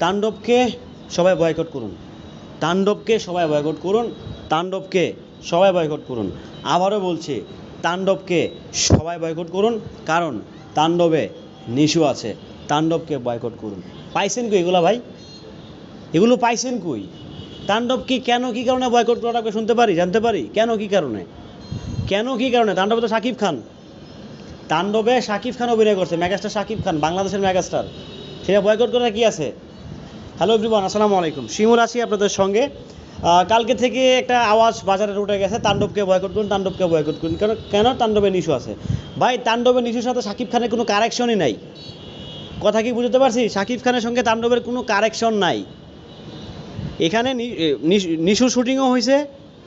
তাণ্ডবকে সবাই বয়কট করুন। তাণ্ডবকে সবাই বয়কট করুন, তাণ্ডবকে সবাই বয়কট করুন। আবারও বলছি, তাণ্ডবকে সবাই বয়কট করুন, কারণ তাণ্ডবে নিশু আছে, তাণ্ডবকে বয়কট করুন। পাইছেন কই এগুলো ভাই? এগুলো পাইছেন কই? তাণ্ডব কি কেন কি কারণে বয়কট করা লাগবে শুনতে পারি, জানতে পারি? কেন কি কারণে? কেন কি কারণে? তাণ্ডবে তো শাকিব খান। তাণ্ডবে শাকিব খান অভিনয় করছে, মেগাস্টার শাকিব খান, বাংলাদেশের মেগাস্টার। সেটা বয়কট করার কি আছে? হ্যালো এভরিওয়ান আসসালামু আলাইকুম শিমুল আছি আপনাদের সঙ্গে। কালকে থেকে একটা আওয়াজ বাজারে উঠে গেছে। তাণ্ডবকে বয়কট করুন, তাণ্ডবকে বয়কট করুন। কেন কেন তাণ্ডবে নিশু আছে? ভাই, তাণ্ডবের নিশুর সাথে শাকিব খানের কোনো কারেকশনই নাই। কথা কি বুঝতে পারছি? শাকিব খানের সঙ্গে তাণ্ডবের কোনো কারেকশন নাই। এখানে নিশুর শুটিংও হয়েছে।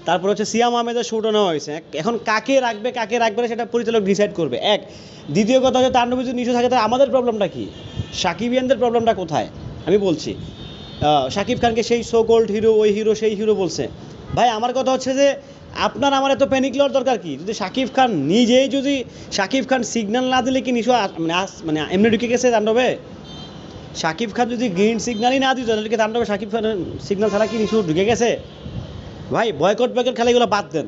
তারপর হচ্ছে সিয়াম আহমেদের শ্যুটও নেওয়া হয়েছে। এখন কাকে রাখবে কাকে রাখবে সেটা পরিচালক ডিসাইড করবে। এক, দ্বিতীয় কথা হচ্ছে তাণ্ডবে যদি নিশু থাকে, তাহলে আমাদের প্রবলেমটা কি? সাকিবিয়ানদের প্রবলেমটা কোথায়? আমি বলছি। শাকিব খানকে সেই সো গোল্ড হিরো ওই হিরো সেই হিরো বলছে। ভাই, আমার কথা হচ্ছে যে, আপনার আমার এত প্যানিক লওয়ার দরকার কি? যদি শাকিব খান নিজেই যদি শাকিব খান সিগন্যাল না দিলে কি নিশু মানে মানে এমনি ঢুকে গেছে তাণ্ডবে? শাকিব খান যদি গ্রিন সিগন্যালই না দিত, তাহলে কি তাণ্ডবে শাকিব খান সিগন্যাল ছাড়া কি নিশু ঢুকে গেছে? ভাই বয়কট বয়কট খেলাগুলো বাদ দেন।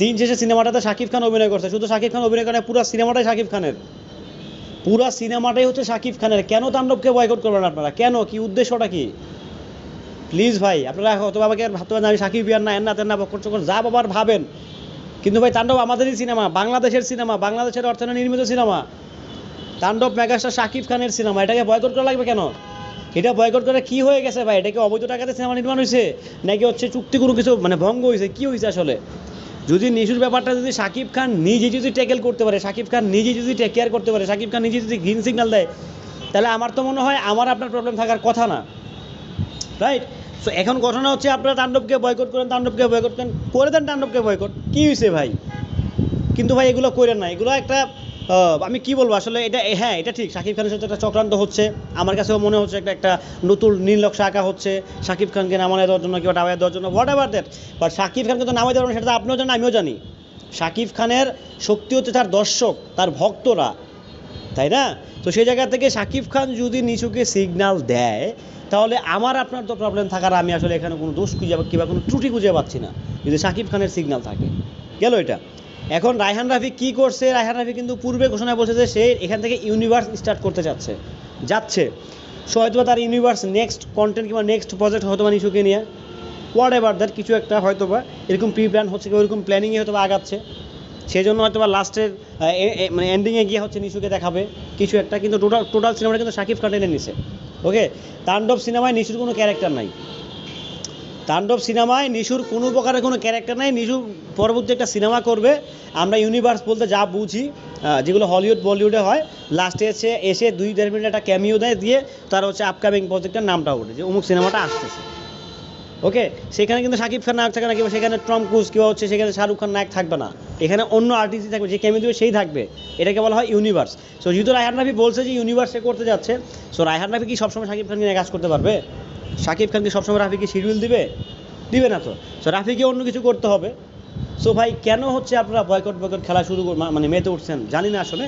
দিন শেষে সিনেমাটাতে শাকিব খান অভিনয় করছে। শুধু শাকিব খান অভিনয় করে পুরো সিনেমাটাই শাকিব খানের। পুরো সিনেমাটাই হচ্ছে শাকিব খানের। কেন তাণ্ডবকে বয়কট করবেন আপনারা? কেন? কি উদ্দেশ্যটা কি? প্লিজ ভাই, আপনারা হয়তো আর ভাবতে পারেন আমি সাকিব ইয়ার না, এর না তেন না বকর চকর যা বাবার ভাবেন। কিন্তু ভাই, তাণ্ডব আমাদেরই সিনেমা, বাংলাদেশের সিনেমা, বাংলাদেশের অর্থনে নির্মিত সিনেমা। তাণ্ডব মেগাস্টার শাকিব খানের সিনেমা, এটাকে বয়কট করা লাগবে কেন? এটা বয়কট করে কি হয়ে গেছে ভাই? এটা কি অবৈধ টাকাতে সিনেমা নির্মাণ হয়েছে নাকি হচ্ছে চুক্তি কোনো কিছু মানে ভঙ্গ হয়েছে কি হয়েছে আসলে? যদি নিশুর ব্যাপারটা যদি সাকিব খান নিজে যদি ট্যাকেল করতে পারে, সাকিব খান নিজে যদি টেক কেয়ার করতে পারে, সাকিব খান নিজে যদি গ্রিন সিগন্যাল দেয়, তাহলে আমার তো মনে হয় আমার আপনার প্রবলেম থাকার কথা না। রাইট সো এখন ঘটনা হচ্ছে আপনারা তাণ্ডবকে বয়কট করেন, তাণ্ডবকে বয়কট করেন, করে দেন তাণ্ডবকে বয়কট কী হয়েছে ভাই? কিন্তু ভাই এগুলো করেন না। এগুলো একটা আমি কি বলব? আসলে এটা হ্যাঁ এটা ঠিক। শাকিব খানের সাথে একটা চক্রান্ত হচ্ছে। আমার কাছেও মনে হচ্ছে একটা একটা নতুন নীল নকশা আঁকা হচ্ছে। শাকিব খানকে নামানো দেওয়ার জন্য কিংবা ডাবাই দেওয়ার জন্য whatever that but Shakib খানকে তো নামাই দেওয়ার সেটা তো আপনিও জানেন, আমিও জানি। শাকিব খানের শক্তি হচ্ছে তার দর্শক, তার ভক্তরা। তাই না? তো সেই জায়গা থেকে শাকিব খান যদি নিচুকে সিগনাল দেয়, তাহলে আমার, আপনার তো প্রবলেম থাকার, আমি আসলে এখানে কোনো দোষ খুঁজে কিংবা কোনো ত্রুটি খুঁজে পাচ্ছি না। যদি শাকিব খানের সিগনাল থাকে। গেল এটা? এখন রায়হান রাফি কি করছে? রায়হান রাফি কিন্তু পূর্বে ঘোষণা বলছে যে সে এখান থেকে ইউনিভার্স স্টার্ট করতে যাচ্ছে। যাচ্ছে। সো হয়তো তার ইউনিভার্স নেক্সট কন্টেন্ট কিংবা নেক্সট প্রজেক্ট হয়তো বা নিশুকে নিয়ে। হোয়াট এভার দ্যাট কিছু একটা হয়তো বা এরকম প্রি প্ল্যান হচ্ছে কি ওইরকম প্ল্যানিংয়ে হয়তো বা আগাচ্ছে। সেই জন্য হয়তো বা লাস্টের মানে এন্ডিংয়ে গিয়ে হচ্ছে নিশুকে দেখাবে। কিছু একটা কিন্তু টোটাল টোটাল সিনেমাটা কিন্তু শাকিব খান টেনে নিছে। ওকে তাণ্ডব সিনেমায় নিশুর কোনো ক্যারেক্টার নাই। তাণ্ডব সিনেমায় নিশুর কোনো প্রকারের কোনো ক্যারেক্টার নাই। নিশু পরবর্তী একটা সিনেমা করবে। আমরা ইউনিভার্স বলতে যা বুঝি যেগুলো হলিউড বলিউডে হয়। লাস্টে এসে এসে দুই, দেড় মিনিট একটা ক্যামিও দেয়, দিয়ে তার হচ্ছে আপকামিং প্রজেক্টের নামটা ওঠে যে অমুক সিনেমাটা আসতেছে। ওকে? সেখানে কিন্তু শাকিব খান নায়ক থাকে না কিংবা সেখানে টম ক্রুজ কিংবা হচ্ছে সেখানে শাহরুখ খান নায়ক থাকবে না। এখানে অন্য আর্টিস্টই থাকবে, যে ক্যামিও দেবে, সেই থাকবে। এটাকে বলা হয় ইউনিভার্স সো যেহেতু রায়হান রাফি বলছে যে ইউনিভার্সে করতে যাচ্ছে সো রায়হান রাফি কি সবসময় শাকিব খানকে নিয়ে কাজ করতে পারবে? শাকিব খানকে সবসময় রাফিকে শিডিউল দিবে? দিবে না তো। সো রাফিকে অন্য কিছু করতে হবে। সো ভাই, কেন হচ্ছে আপনারা বয়কট বয়কট খেলা শুরু মানে মেতে উঠছেন? জানি না আসলে।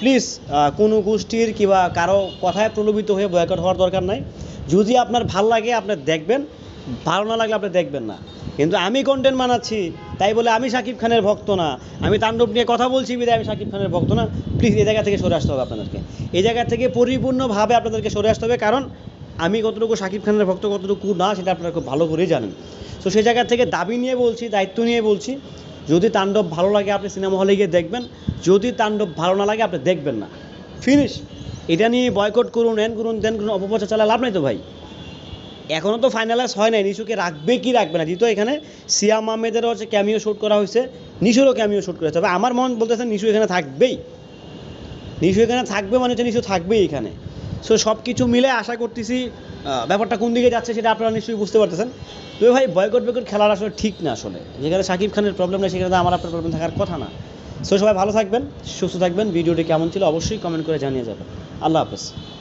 প্লিজ কোনো গোষ্ঠীর কিংবা কারও কথায় প্রলোভিত হয়ে বয়কট হওয়ার দরকার নাই। যদি আপনার ভালো লাগে, আপনি দেখবেন। ভালো না লাগলে আপনি দেখবেন না। কিন্তু আমি কন্টেন্ট বানাচ্ছি, তাই বলে আমি শাকিব খানের ভক্ত না। আমি তাণ্ডব নিয়ে কথা বলছি বিদায় আমি শাকিব খানের ভক্ত না। প্লিজ এই জায়গা থেকে সরে আসতে হবে আপনাদেরকে। এই জায়গা থেকে পরিপূর্ণভাবে আপনাদেরকে সরে আসতে হবে। কারণ আমি কতটুকু শাকিব খানের ভক্ত, কতটুকু না, সেটা আপনারা খুব ভালো করেই জানেন। তো সেই জায়গা থেকে দাবি নিয়ে বলছি, দায়িত্ব নিয়ে বলছি, যদি তাণ্ডব ভালো লাগে আপনি সিনেমা হলে গিয়ে দেখবেন, যদি তাণ্ডব ভালো না লাগে আপনি দেখবেন না। ফিনিশ এটা নিয়ে বয়কট করুন এন করুন দেন করুন, অপপ্রচার চালা লাভ নাই তো ভাই? এখনও তো ফাইনালাইজ হয় নাই, নিশুকে রাখবে কি রাখবে না? যেহেতু এখানে সিয়াম আহমেদেরও হচ্ছে ক্যামিও শ্যুট করা হয়েছে, নিশুরও ক্যামিও শ্যুট করা হয়েছে তবে আমার মন বলতেছে নিশু এখানে থাকবেই। নিশু এখানে থাকবে মানে হচ্ছে নিশু থাকবেই এখানে। সো সব কিছু মিলে আশা করতেছি ব্যাপারটা কোন দিকে যাচ্ছে সেটা আপনারা নিশ্চয়ই বুঝতে পারতেছেন। তো ভাই বয়কট বয়কট খেলার আসলে ঠিক না আসলে। যেখানে সাকিব খানের প্রবলেম নেই, সেখানে আমার আপনার প্রবলেম থাকার কথা না। সো সবাই ভালো থাকবেন, সুস্থ থাকবেন। ভিডিওটি কেমন ছিল অবশ্যই কমেন্ট করে জানিয়ে যাবেন। আল্লাহ হাফেজ।